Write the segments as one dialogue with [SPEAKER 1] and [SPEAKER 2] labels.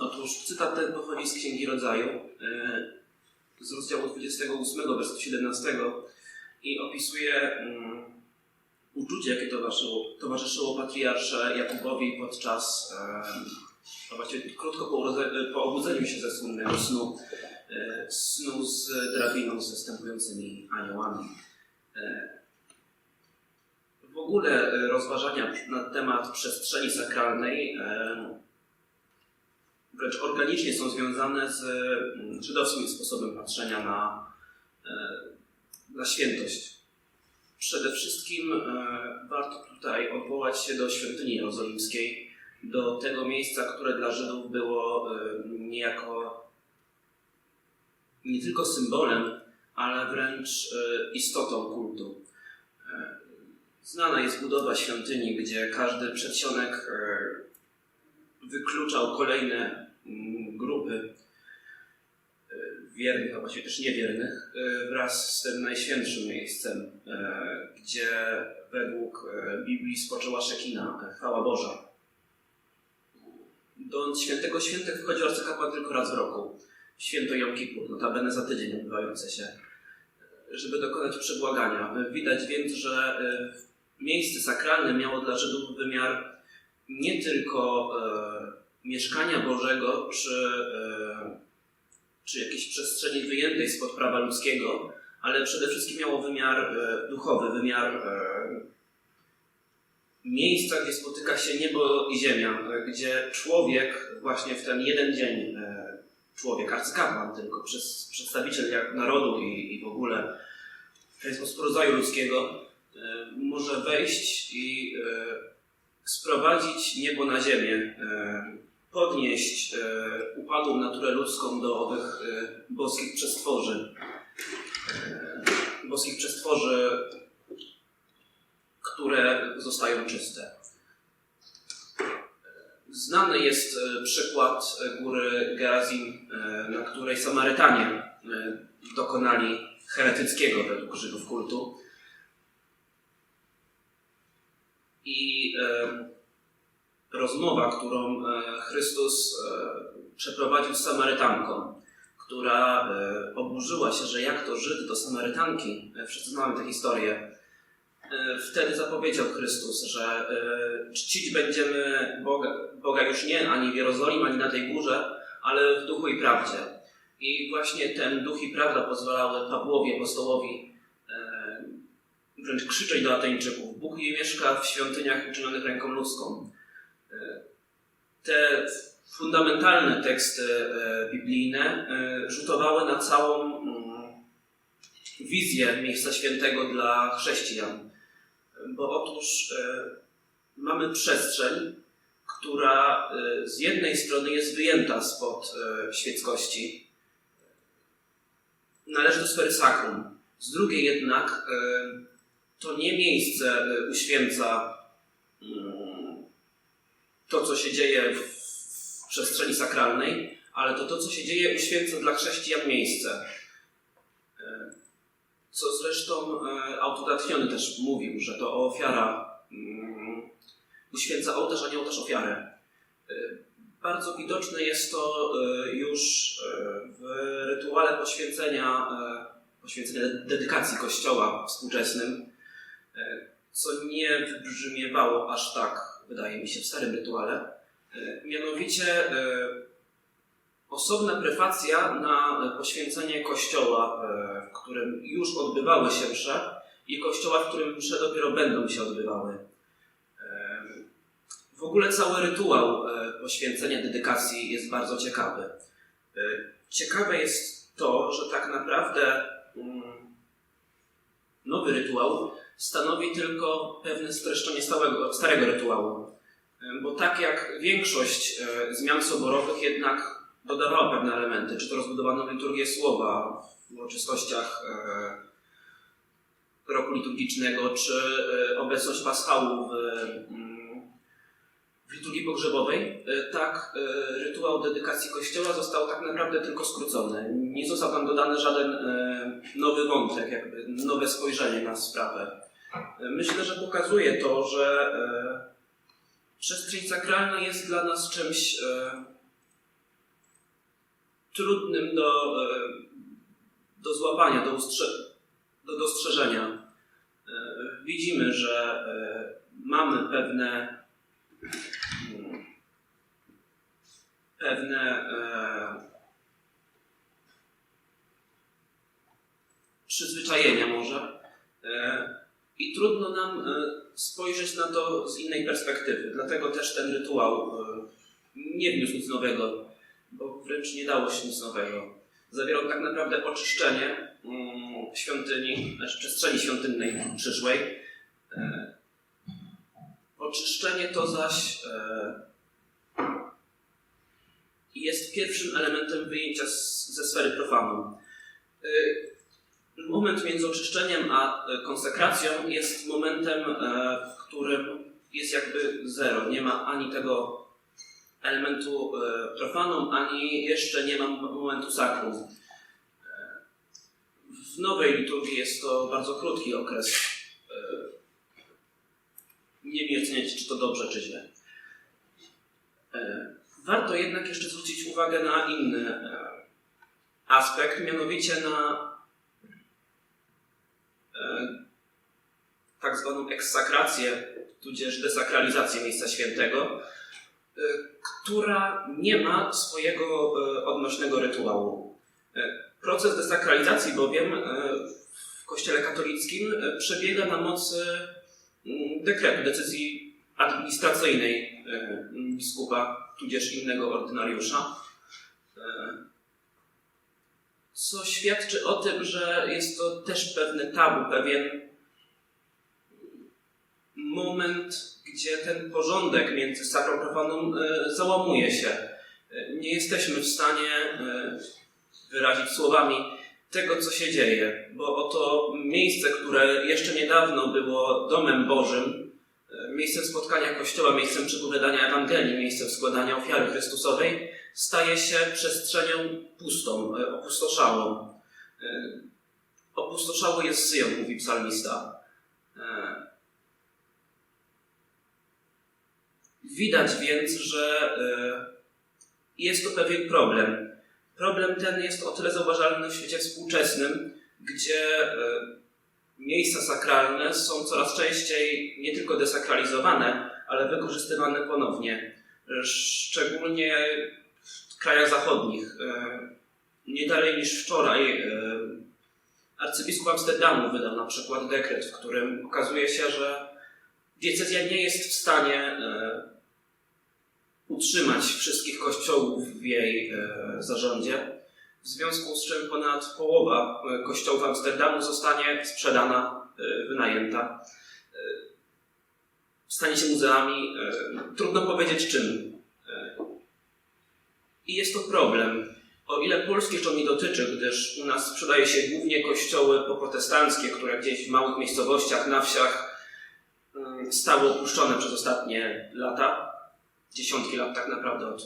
[SPEAKER 1] Otóż cytat ten pochodzi z Księgi Rodzaju, e, z rozdziału 28, wersetu 17 i opisuje mm, uczucie, jakie towarzyszyło, towarzyszyło patriarsze Jakubowi podczas, a właściwie krótko po, urodze- po obudzeniu się ze słynnego snu, e, snu z drabiną z występującymi aniołami. E, W ogóle e, rozważania na temat przestrzeni sakralnej e, wręcz organicznie są związane z mm, żydowskim sposobem patrzenia na, e, na świętość. Przede wszystkim e, warto tutaj odwołać się do świątyni jerozolimskiej, do tego miejsca, które dla Żydów było e, niejako nie tylko symbolem, ale wręcz istotą kultu. Znana jest budowa świątyni, gdzie każdy przedsionek wykluczał kolejne grupy e, wiernych, a właściwie też niewiernych, e, wraz z tym najświętszym miejscem, e, gdzie według Biblii spoczęła Szekina, chwała Boża. Do świętego świętych wchodzi arcykapłan tylko raz w roku, święto Jom Kippur, notabene za tydzień odbywające się, żeby dokonać przebłagania. Widać więc, że miejsce sakralne miało dla Żydów wymiar nie tylko mieszkania Bożego, czy, e, czy jakiejś przestrzeni wyjętej spod prawa ludzkiego, ale przede wszystkim miało wymiar e, duchowy, wymiar e, miejsca, gdzie spotyka się niebo i ziemia, e, gdzie człowiek właśnie w ten jeden dzień, e, człowiek, arcykapłan tylko, przez, przedstawiciel jak narodu i, i w ogóle w ten sposób rodzaju ludzkiego, e, może wejść i e, sprowadzić niebo na ziemię, e, podnieść e, upadłą naturę ludzką do owych e, boskich przestworzy. E, Boskich przestworzy, które zostają czyste. Znany jest e, przykład góry Gerazim, e, na której Samarytanie e, dokonali heretyckiego według Żydów kultu. I rozmowa, którą e, Chrystus e, przeprowadził z Samarytanką, która e, oburzyła się, że jak to Żyd do Samarytanki, wszyscy znamy tę historię, wtedy zapowiedział Chrystus, że czcić będziemy Boga, Boga już nie ani w Jerozolim, ani na tej górze, ale w duchu i prawdzie. I właśnie ten duch i prawda pozwalały Pawłowi, apostołowi, wręcz krzyczeć do Ateńczyków. Bóg nie mieszka w świątyniach uczynionych ręką ludzką. Te fundamentalne teksty e, biblijne e, rzutowały na całą mm, wizję miejsca świętego dla chrześcijan. Bo otóż e, mamy przestrzeń, która z jednej strony jest wyjęta spod świeckości, należy do sfery sakrum. Z drugiej jednak to nie miejsce uświęca to, co się dzieje w, przestrzeni sakralnej, ale to to, co się dzieje, uświęca dla chrześcijan miejsce. E, Co zresztą e, autodatniony też mówił, że to ofiara mm, uświęca ołtarz, a nie ołtarz ofiarę. E, Bardzo widoczne jest to już w rytuale poświęcenia, poświęcenia dedykacji kościoła współczesnym, co nie wybrzmiewało aż tak, wydaje mi się, w starym rytuale. E, Mianowicie e, osobna prefacja na poświęcenie kościoła, e, w którym już odbywały się msze i kościoła, w którym msze dopiero będą się odbywały. W ogóle cały rytuał poświęcenia dedykacji jest bardzo ciekawy. Ciekawe jest to, że tak naprawdę mm, nowy rytuał stanowi tylko pewne streszczenie stałego, starego rytuału. E, Bo tak jak większość e, zmian soborowych jednak dodawała pewne elementy, czy to rozbudowano liturgię słowa w uroczystościach e, roku liturgicznego, czy obecność paschału w, mm, w liturgii pogrzebowej, tak rytuał dedykacji kościoła został tak naprawdę tylko skrócony. Nie został tam dodany żaden nowy wątek, jakby nowe spojrzenie na sprawę. Myślę, że pokazuje to, że e, przestrzeń sakralna jest dla nas czymś e, trudnym do, e, do złapania, do, ustrze- do dostrzeżenia. Widzimy, że mamy pewne mm, pewne e, przyzwyczajenia może e, i trudno nam e, spojrzeć na to z innej perspektywy. Dlatego też ten rytuał e, nie wniósł nic nowego, bo wręcz nie dało się nic nowego. Zawierał tak naprawdę oczyszczenie mm, świątyni, znaczy przestrzeni świątynnej przyszłej. E, Oczyszczenie to zaś jest pierwszym elementem wyjęcia z, ze sfery profanum. E, Moment między oczyszczeniem a e, konsekracją jest momentem, e, w którym jest jakby zero. Nie ma ani tego elementu e, profanum, ani jeszcze nie ma momentu sakrum. E, W nowej liturgii jest to bardzo krótki okres. E, Nie mi oceniać, czy to dobrze, czy źle. E, Warto jednak jeszcze zwrócić uwagę na inny e, aspekt, mianowicie na e, tak zwaną eksakrację, tudzież desakralizację miejsca świętego, e, która nie ma swojego e, odnośnego rytuału. E, Proces desakralizacji bowiem w Kościele katolickim przebiega na mocy mm, dekretu, decyzji administracyjnej biskupa, tudzież innego ordynariusza. Co świadczy o tym, że jest to też pewne tabu, pewien moment, gdzie ten porządek między sakrą profanum e, załamuje się. E, Nie jesteśmy w stanie e, wyrazić słowami tego, co się dzieje, bo oto miejsce, które jeszcze niedawno było domem Bożym, miejscem spotkania Kościoła, miejscem przepowiadania Ewangelii, miejscem składania ofiary Chrystusowej, staje się przestrzenią pustą, opustoszałą. Opustoszały jest Syjon, mówi psalmista. E, Widać więc, że e, jest to pewien problem. Problem ten jest o tyle zauważalny w świecie współczesnym, gdzie e, miejsca sakralne są coraz częściej nie tylko desakralizowane, ale wykorzystywane ponownie. Szczególnie w krajach zachodnich. E, Nie dalej niż wczoraj arcybiskup Amsterdamu wydał na przykład dekret, w którym okazuje się, że diecezja nie jest w stanie utrzymać wszystkich kościołów w jej e, zarządzie, w związku z czym ponad połowa e, kościołów Amsterdamu zostanie sprzedana, e, wynajęta. Stanie się muzeami, trudno powiedzieć czym. I jest to problem. O ile Polski jeszcze on nie dotyczy, gdyż u nas sprzedaje się głównie kościoły poprotestanckie, które gdzieś w małych miejscowościach, na wsiach stały opuszczone przez ostatnie lata, dziesiątki lat tak naprawdę od,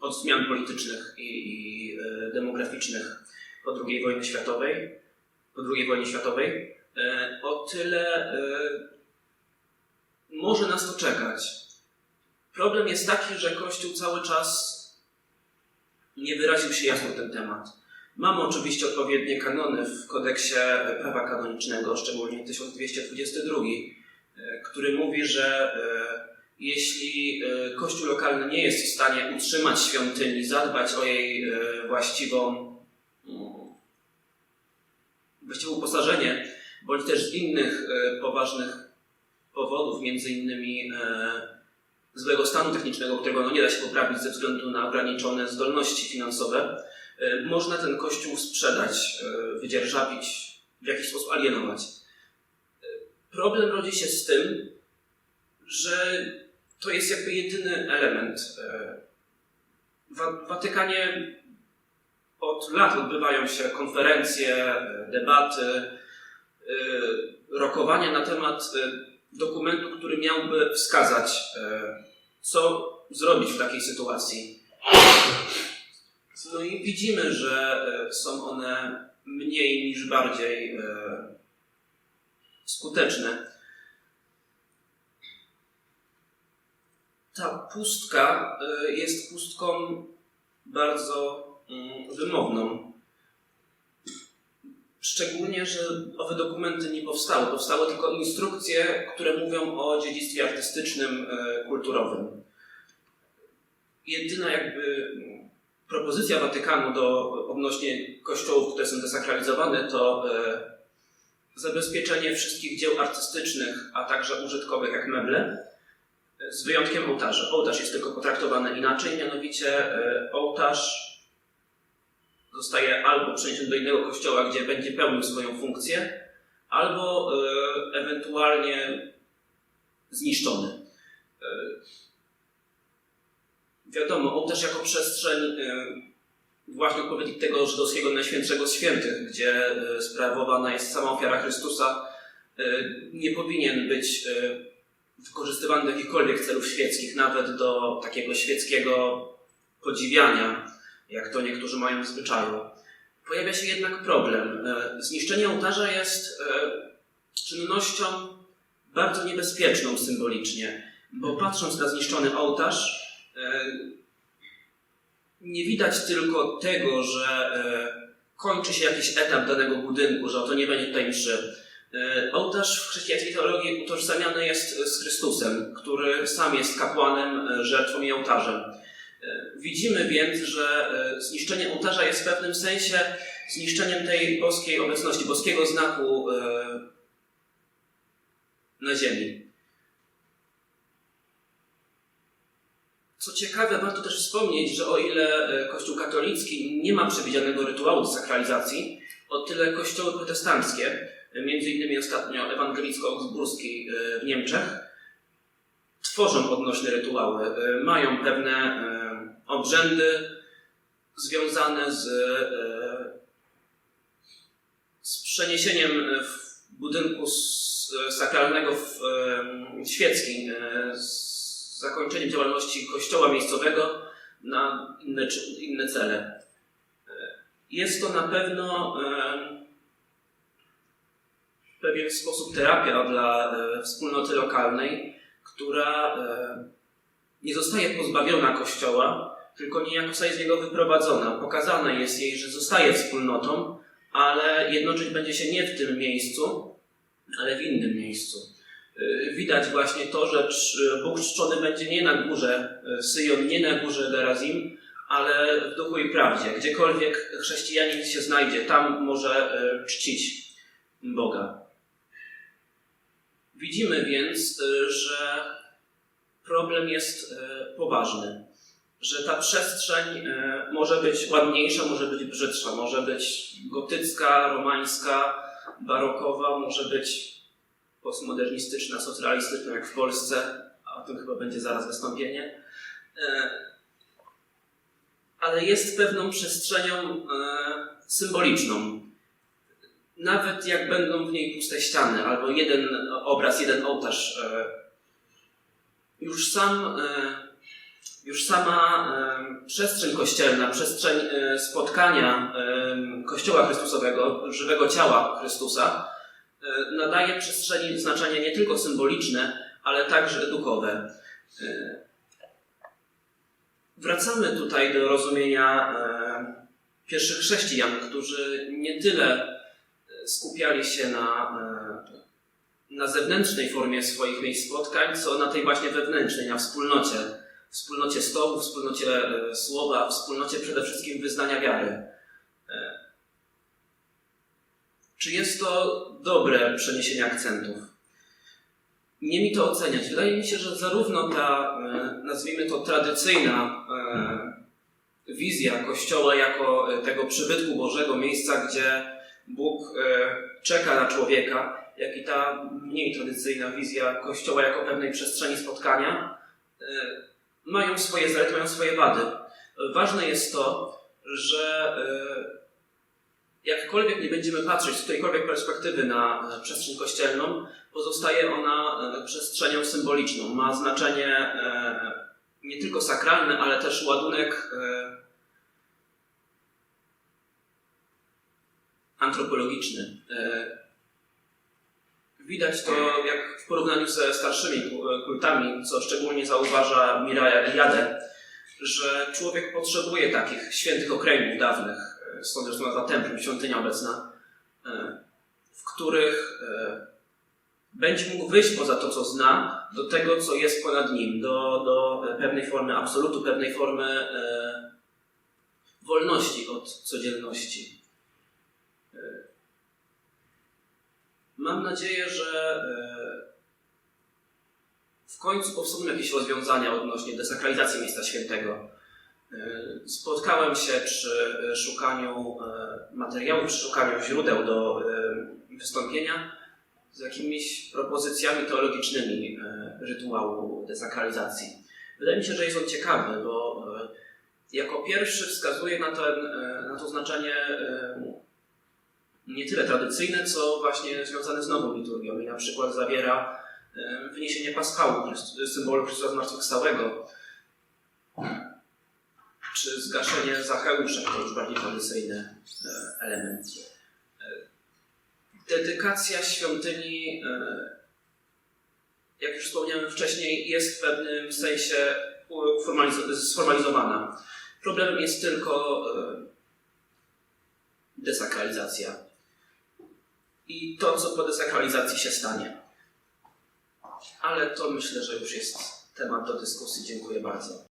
[SPEAKER 1] od zmian politycznych i, i e, demograficznych po II wojnie światowej, po II wojnie światowej, e, o tyle e, może nas to czekać. Problem jest taki, że Kościół cały czas nie wyraził się jasno na ten temat. Mamy oczywiście odpowiednie kanony w kodeksie prawa kanonicznego, szczególnie 1222, e, który mówi, że jeśli e, kościół lokalny nie jest w stanie utrzymać świątyni, zadbać o jej e, właściwą, właściwe uposażenie, bądź też z innych e, poważnych powodów, między innymi złego stanu technicznego, którego no nie da się poprawić ze względu na ograniczone zdolności finansowe, można ten kościół sprzedać, wydzierżawić, w jakiś sposób alienować. Problem rodzi się z tym, że to jest jakby jedyny element. E, W Watykanie od lat odbywają się konferencje, e, debaty, e, rokowania na temat dokumentu, który miałby wskazać, co zrobić w takiej sytuacji. No i widzimy, że są one mniej niż bardziej skuteczne. Ta pustka e, jest pustką bardzo mm, wymowną. Szczególnie, że owe dokumenty nie powstały. Powstały tylko instrukcje, które mówią o dziedzictwie artystycznym, e, kulturowym. Jedyna jakby mm, propozycja Watykanu do, odnośnie kościołów, które są desakralizowane, to e, zabezpieczenie wszystkich dzieł artystycznych, a także użytkowych jak meble, z wyjątkiem ołtarza. Ołtarz jest tylko potraktowany inaczej, mianowicie e, ołtarz zostaje albo przeniesiony do innego kościoła, gdzie będzie pełnił swoją funkcję, albo e, ewentualnie zniszczony. E, wiadomo, ołtarz jako przestrzeń właśnie odpowiednik tego żydowskiego Najświętszego Świętych, gdzie sprawowana jest sama ofiara Chrystusa, nie powinien być wykorzystywany do jakichkolwiek celów świeckich, nawet do takiego świeckiego podziwiania, jak to niektórzy mają w zwyczaju. Pojawia się jednak problem. E, Zniszczenie ołtarza jest e, czynnością bardzo niebezpieczną symbolicznie, bo patrząc na zniszczony ołtarz, e, nie widać tylko tego, że kończy się jakiś etap danego budynku, że oto nie będzie tutaj mszy. E, Ołtarz w chrześcijańskiej teologii utożsamiany jest z Chrystusem, który sam jest kapłanem, e, żertwą i ołtarzem. E, Widzimy więc, że zniszczenie ołtarza jest w pewnym sensie zniszczeniem tej boskiej obecności, boskiego znaku na ziemi. Co ciekawe, warto też wspomnieć, że o ile Kościół katolicki nie ma przewidzianego rytuału sakralizacji, o tyle kościoły protestanckie, między innymi ostatnio ewangelicko-augsburski e, w Niemczech, tworzą odnośne rytuały. E, Mają pewne e, obrzędy związane z, e, z przeniesieniem w budynku sakralnego w świecki, z zakończeniem działalności kościoła miejscowego na inne, inne cele. Jest to na pewno pewien sposób terapia dla e, wspólnoty lokalnej, która e, nie zostaje pozbawiona kościoła, tylko niejako zostaje z niego wyprowadzona. Pokazane jest jej, że zostaje wspólnotą, ale jednoczyć będzie się nie w tym miejscu, ale w innym miejscu. Y, Widać właśnie to, że Bóg czczony będzie nie na górze Syjon, nie na górze Gerazim, ale w duchu i prawdzie. Gdziekolwiek chrześcijanin się znajdzie, tam może czcić Boga. Widzimy więc, y, że problem jest y, poważny. Że ta przestrzeń y, może być ładniejsza, może być brzydsza, może być gotycka, romańska, barokowa, może być postmodernistyczna, socrealistyczna, jak w Polsce, a o tym chyba będzie zaraz wystąpienie. Ale jest pewną przestrzenią symboliczną. Nawet jak będą w niej puste ściany, albo jeden obraz, jeden ołtarz, e, już sam, e, już sama e, przestrzeń kościelna, przestrzeń spotkania Kościoła Chrystusowego, żywego ciała Chrystusa, nadaje przestrzeni znaczenie nie tylko symboliczne, ale także duchowe. Wracamy tutaj do rozumienia pierwszych chrześcijan, którzy nie tyle skupiali się na, e, na zewnętrznej formie swoich miejsc spotkań, co na tej właśnie wewnętrznej, na wspólnocie. Wspólnocie stołu, wspólnocie e, słowa, wspólnocie przede wszystkim wyznania wiary. E, Czy jest to dobre przeniesienie akcentów? Nie mi to oceniać. Wydaje mi się, że zarówno ta, nazwijmy to, tradycyjna wizja Kościoła jako tego przybytku Bożego, miejsca, gdzie Bóg e, czeka na człowieka, jak i ta mniej tradycyjna wizja Kościoła jako pewnej przestrzeni spotkania, e, mają swoje zalety, mają swoje wady. Ważne jest to, że e, jakkolwiek nie będziemy patrzeć z którejkolwiek perspektywy na przestrzeń kościelną, pozostaje ona przestrzenią symboliczną. Ma znaczenie nie tylko sakralne, ale też ładunek antropologiczny. E, Widać to jak w porównaniu ze starszymi ku- kultami, co szczególnie zauważa Miraja Eliade, że człowiek potrzebuje takich świętych okręgów dawnych, e, stąd zresztą nazwa templum, świątynia obecna, e, w których e, będzie mógł wyjść poza to, co zna, do tego, co jest ponad nim, do, do pewnej formy absolutu, pewnej formy e, wolności od codzienności. Mam nadzieję, że e, w końcu powstaną jakieś rozwiązania odnośnie desakralizacji Miejsca Świętego. E, Spotkałem się przy szukaniu e, materiałów, przy szukaniu źródeł do wystąpienia z jakimiś propozycjami teologicznymi rytuału desakralizacji. Wydaje mi się, że jest on ciekawy, bo jako pierwszy wskazuje na, ten, na to znaczenie nie tyle tradycyjne, co właśnie związane z nową liturgią i na przykład zawiera wyniesienie paschału, symbolu Chrystusa Zmartwychwstałego, czy zgaszenie zacheuszek, to już bardziej tradycyjny e, element. E, Dedykacja świątyni, e, jak już wspomniałem wcześniej, jest w pewnym sensie sformalizowana. Problemem jest tylko desakralizacja i to, co po desakralizacji się stanie. Ale to myślę, że już jest temat do dyskusji. Dziękuję bardzo.